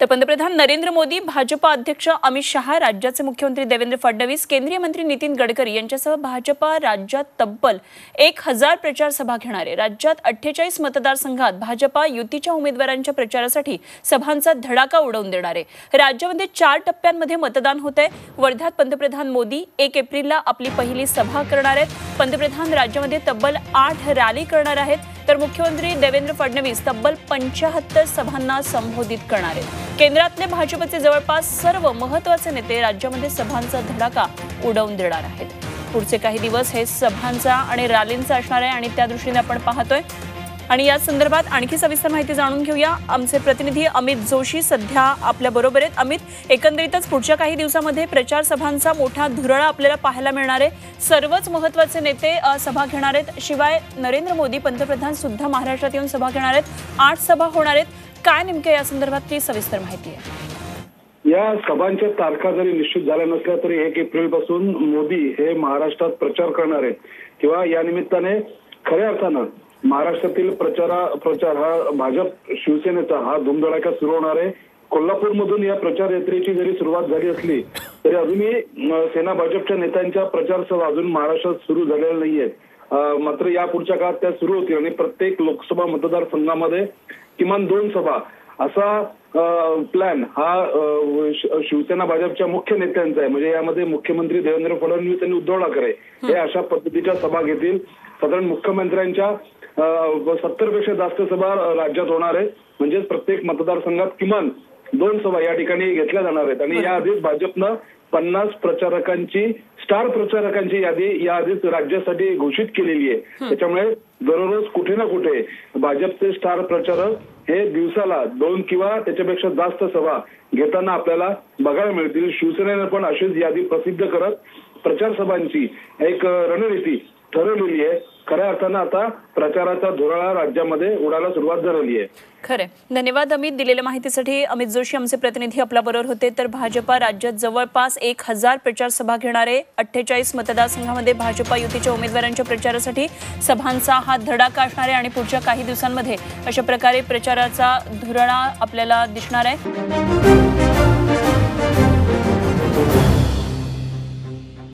तर पंतप्रधान नरेंद्र मोदी भाजपा अध्यक्ष अमित शहा राज्याचे मुख्यमंत्री देवेंद्र फडणवीस केंद्रीय मंत्री नितीन गडकरी यांच्यासह भाजपा राज्यात तब्बल एक हजार प्रचार सभा घेणार आहे. राज्यात अठ्ठेचाळीस मतदारसंघात भाजपा युतीच्या उमेदवारांच्या प्रचारासाठी सभांचा धडाका उडवून देणार आहे. राज्यामध्ये चार टप्प्यांमध्ये मतदान होत आहे. वर्ध्यात पंतप्रधान मोदी एक एप्रिलला आपली पहिली सभा करणार आहेत. पंतप्रधान राज्यामध्ये तब्बल आठ रॅली करणार आहेत. तर मुख्यमंत्री देवेंद्र फडणवीस तब्बल पंच्याहत्तर सभांना संबोधित करणार आहेत. केंद्रातले भाजपचे जवळपास सर्व महत्त्वाचे नेते राज्यामध्ये सभांचा धडाका उडवून देणार आहेत. पुढचे काही दिवस हे सभांचा आणि रॅलींचा असणार आहे आणि त्या दृष्टीने आपण पाहतोय आणि या संदर्भात आणखी सविस्तर माहिती जाणून घेऊया. आमचे प्रतिनिधी अमित जोशी सध्या आपल्या बरोबर आहेत. अमित एकंदरीतच पुढच्या काही दिवसामध्ये प्रचार सभांचा मोठा धुरळा आपल्याला पाहायला मिळणार आहे. सर्वच महत्त्वाचे नेते सभा घेणार आहेत. शिवाय नरेंद्र मोदी पंतप्रधान सुद्धा महाराष्ट्रात येऊन सभा घेणार आहेत. आठ सभा होणार आहेत. काय नेमके या संदर्भातली सविस्तर माहिती आहे? या सभांच्या तारखा जरी निश्चित झाल्या नसल्या तरी एक एप्रिलपासून मोदी हे महाराष्ट्रात प्रचार करणार आहेत. किंवा या निमित्ताने खऱ्या अर्थानं महाराष्ट्रातील प्रचारा प्रचार हा भाजप शिवसेनेचा हा धुमधडाका सुरू होणार आहे. कोल्हापूरमधून या प्रचार यात्रेची जरी सुरुवात झाली असली तरी अजूनही सेना भाजपच्या नेत्यांच्या प्रचार सभा अजून महाराष्ट्रात सुरू झालेल्या नाहीयेत. मात्र या पुढच्या काळात त्या सुरू होतील आणि प्रत्येक लोकसभा मतदारसंघामध्ये किमान दोन सभा. असा प्लॅन हा शिवसेना भाजपच्या मुख्य नेत्यांचा आहे. म्हणजे यामध्ये मुख्यमंत्री देवेंद्र फडणवीस आणि उद्धव ठाकरे हे अशा पद्धतीच्या सभा घेतील. साधारण मुख्यमंत्र्यांच्या सत्तरपेक्षा जास्त सभा राज्यात होणार आहे म्हणजेच प्रत्येक मतदारसंघात किमान दोन सभा या ठिकाणी घेतल्या जाणार आहेत. आणि या आधीच भाजपनं पन्नास प्रचारकांची स्टार प्रचारकांची यादी या आधीच राज्यासाठी घोषित केलेली आहे. त्याच्यामुळे दररोज कुठे ना कुठे भाजपचे स्टार प्रचारक हे दिवसाला दोन किंवा त्याच्यापेक्षा जास्त सभा घेताना आपल्याला बघायला मिळतील. शिवसेनेनं पण अशीच यादी प्रसिद्ध करत प्रचार सभांची एक रणनीती ठरवलेली आहे. खऱ्या अर्थानं आता प्रचाराचा धुराळा राज्यामध्ये उडायला सुरुवात झालेली आहे. खरे धन्यवाद अमित दिलेल्या माहितीसाठी. अमित जोशी आमचे प्रतिनिधी आपल्या बरोबर होते. तर भाजपा राज्यात जवळपास एक हजार प्रचार सभा घेणारे अठ्ठेचाळीस मतदारसंघामध्ये भाजपा युतीच्या उमेदवारांच्या प्रचारासाठी सभांचा हा धडाका असणार आहे आणि पुढच्या काही दिवसांमध्ये अशा प्रकारे प्रचाराचा धुरळा आपल्याला दिसणार आहे.